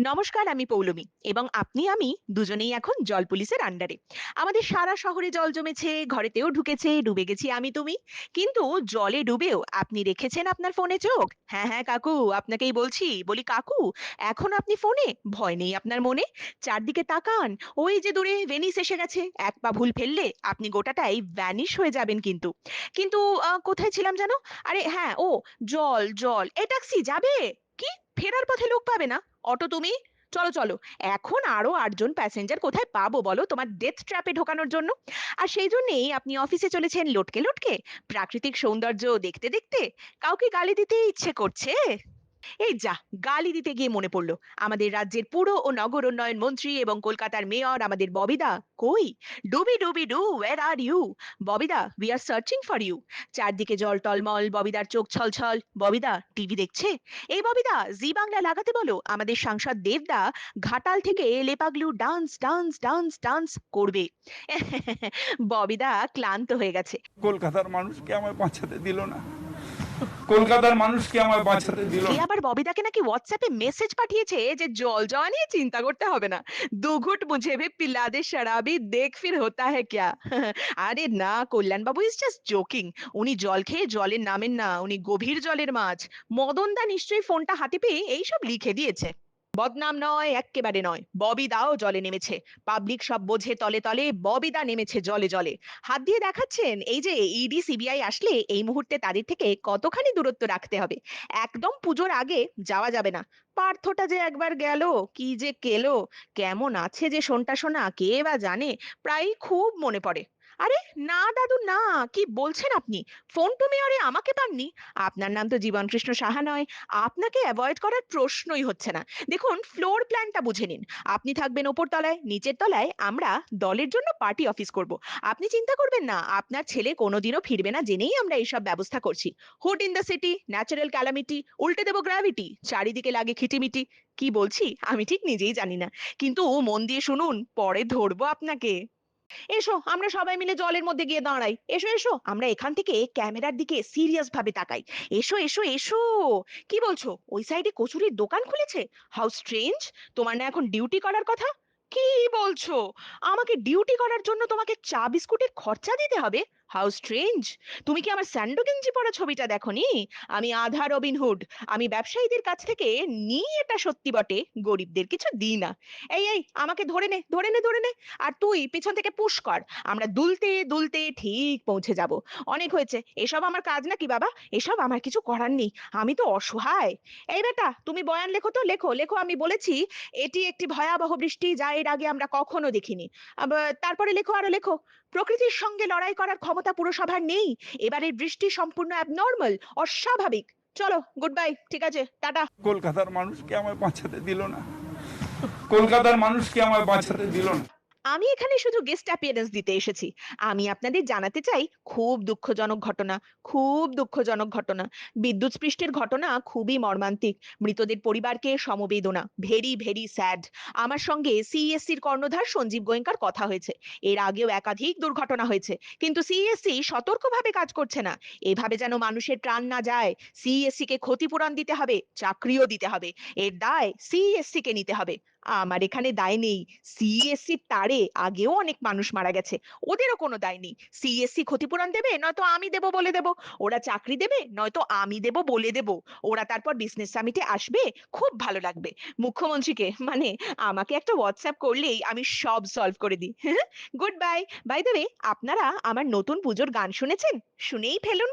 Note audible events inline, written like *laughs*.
নমস্কার, আমি পৌলমী এবং আপনি, আমি দুজনেই এখন জল পুলিশের আন্ডারে আমাদের সারা শহরে জল জমেছে, ঘরেতেও ঢুকেছে, ডুবে গেছি আমি, তুমি। কিন্তু জলে ডুবেও আপনি রেখেছেন আপনার ফোনে চোখ? হ্যাঁ হ্যাঁ কাকু, আপনাকেই বলছি, বলি কাকু, এখন আপনি ফোনে? ভয় নেই আপনার মনে? চারদিকে তাকান, ওই যে দূরে ভেনিস এসে গেছে, এক পা ভুল ফেললে আপনি গোটাটাই ভ্যানিশ হয়ে যাবেন কিন্তু। কিন্তু কোথায় ছিলাম জানো? আরে হ্যাঁ ও, জল জল, এ ট্যাক্সি যাবে? কি? ফেরার পথে লোক পাবে না। অটো তুমি? চলো চলো। এখন আরও আটজন প্যাসেঞ্জার কোথায় পাবো বলো? তোমার ডেথ ট্র্যাপে ঢোকানোর জন্য। আর সেই জন্যেই আপনি অফিসে চলেছেন লটকে লটকে। প্রাকৃতিক সৌন্দর্য দেখতে দেখতে কাউকে গালি দিতে ইচ্ছে করছে। এই যা, গালি দিতে গিয়ে মনে পড়ল। আমাদের রাজ্যের পুরো ও নগর উন্নয়ন মন্ত্রী এবং কলকাতার মেয়র আমাদের ববিদা কই? ডুবি ডুবি ডু where are you ববিদা we are searching for you চারদিকে জল টলমল, ববিদার চোখ ছলছল। ববিদা টিভি দেখছে? এই ববিদা, জি বাংলা লাগাতে বলো। আমাদের সাংসদ দেবদা ঘাটাল থেকে লেপাগলু ডান্স ডান্স ডান্স ডান্স করবে। *laughs* ববিদা ক্লান্ত হয়ে গেছে। কলকাতার মানুষকে আমায় বাঁচাতে দিল না। কলকাতার মানুষকে আমায় বাঁচাতে দিল। এ আবার ববিদাকে নাকি হোয়াটসঅ্যাপে মেসেজ পাঠিয়েছে যে, জল জল নিয়ে চিন্তা করতে হবে না। দু ঘুট মুঝে ভি পিলা দে শরাবি, দেখ ফির হোতা হ্যায় ক্যা? *laughs* আরে না কল্যাণ বাবু ইজ জাস্ট জোকিং উনি জল খেয়ে জলের নামেন না, উনি গভীর জলের মাছ। মদনদা নিশ্চয়ই ফোনটা হাতে পেয়ে এইসব লিখে দিয়েছে। বদনাম নয়, এক্কেবারে নয়। ববিদাও জলে নেমেছে। পাবলিক সব বোঝে তলে তলে ববিদা নেমেছে জলে জলে। হাত দিয়ে দেখাচ্ছেন, এই যে ইডি সিবিআই আসলে এই মুহূর্তে তাদের থেকে কতখানি দূরত্ব রাখতে হবে? একদম পুজোর আগে যাওয়া যাবে না। পার্থটা যে একবার গেল, কি যে কেলো, কেমন আছে যে শোনটা শোনা, কে বা জানে প্রায় খুব মনে পড়ে। আরে না দাদু, না। কি বলছেন আপনি? ফোন টু মেয়রে আমাকে পাননি। আপনার নাম তো জীবন কৃষ্ণ সাহা নয়। আপনাকে অ্যাভয়েড করার প্রশ্নই হচ্ছে না। দেখুন ফ্লোর প্ল্যানটা বুঝে নিন। আপনি থাকবেন ওপর তলায়, নিচের তলায়। আমরা দলের জন্য পার্টি অফিস করব। আপনি চিন্তা করবেন না, আপনার ছেলে কোনোদিনও ফিরবে না জেনেই আমরা এইসব ব্যবস্থা করছি। Hood in the city natural calamity উল্টে দেবো গ্র্যাভিটি চারিদিকে লাগে খিটিমিটি। কি বলছি? আমি ঠিক নিজেই জানি না। কিন্তু মন দিয়ে শুনুন, পরে ধরবো আপনাকে। এসো, আমরা সবাই মিলে জলের মধ্যে গিয়ে দাঁড়াই। এসো এসো, আমরা এখান থেকে ক্যামেরার দিকে সিরিয়াস ভাবে তাকাই। এসো এসো এসো। কি বলছো? ওই সাইডে কচুরির দোকান খুলেছে? হাউ স্ট্রেঞ্জ, তোমার না এখন ডিউটি করার কথা? কি বলছো? আমাকে ডিউটি করার জন্য তোমাকে চা বিস্কুটের খরচা দিতে হবে? হাউ স্ট্রেঞ্জ তুমি কি আমার স্যান্ডো গেঞ্জি পরা ছবিটা দেখোনি? আমি আধা রবিন হুড। আমি ব্যবসায়ীদের কাছ থেকে নিই এটা সত্যি বটে, গরিবদের কিছু দিই না। এই এই, আমাকে ধরে নে ধরে নে ধরে নে। আর তুই পিছন থেকে পুশ কর। আমরা দুলতে দুলতে ঠিক পৌঁছে যাব। অনেক হয়েছে। এসব আমার কাজ নাকি বাবা? এসব আমার কিছু করার নেই। আমি তো অসহায়। এই বেটা, তুমি বয়ান লেখো তো, লেখো লেখো। আমি বলেছি, এটি একটি ভয়াবহ বৃষ্টি যা এর আগে আমরা কখনো দেখিনি। তারপরে লেখো, আরও লেখো। প্রকৃতির সঙ্গে লড়াই করার ক্ষমতা পুরসভার নেই। এবারের বৃষ্টি সম্পূর্ণ অ্যাবনর্মাল অস্বাভাবিক। চলো গুড বাই ঠিক আছে, টাটা। কলকাতার মানুষকে আমায় বাঁচাতে দিল না। কলকাতার মানুষকে আমায় বাঁচাতে দিল না। আমি এখানে শুধু গেস্ট অ্যাপিয়ারেন্স দিতে এসেছি। আমি আপনাদের জানাতে চাই, খুব দুঃখজনক ঘটনা, খুব দুঃখজনক ঘটনা। বিদ্যুৎ স্পৃষ্টের ঘটনা খুবই মর্মান্তিক। মৃতদের পরিবারকে সমবেদনা ভেরি ভেরি স্যাড আমার সঙ্গে সিএসসির কর্ণধার সঞ্জীব গোয়েঙ্কার কথা হয়েছে। এর আগেও একাধিক দুর্ঘটনা হয়েছে। কিন্তু সিএসসি সতর্কভাবে কাজ করছে না। এভাবে যেন মানুষের প্রাণ না যায় সিএসসি কে ক্ষতিপূরণ দিতে হবে, চাকরিও দিতে হবে। এর দায় সিএসসি কে নিতে হবে। আমার এখানে দায় নেই। সিএসসি তারে আগেও অনেক মানুষ মারা গেছে। ওদেরও কোনো দায় নেই। সিএসসি ক্ষতিপূরণ দেবে, নয়তো আমি দেব বলে দেব। ওরা চাকরি দেবে, নয়তো আমি দেব বলে দেব। ওরা তারপর বিজনেস সামিটে আসবে, খুব ভালো লাগবে। মুখ্যমন্ত্রীকে মানে আমাকে একটা হোয়াটসঅ্যাপ করলেই আমি সব সলভ করে দিই। Good bye by the way আপনারা আমার নতুন পুজোর গান শুনেছেন? শুনেই ফেলুন।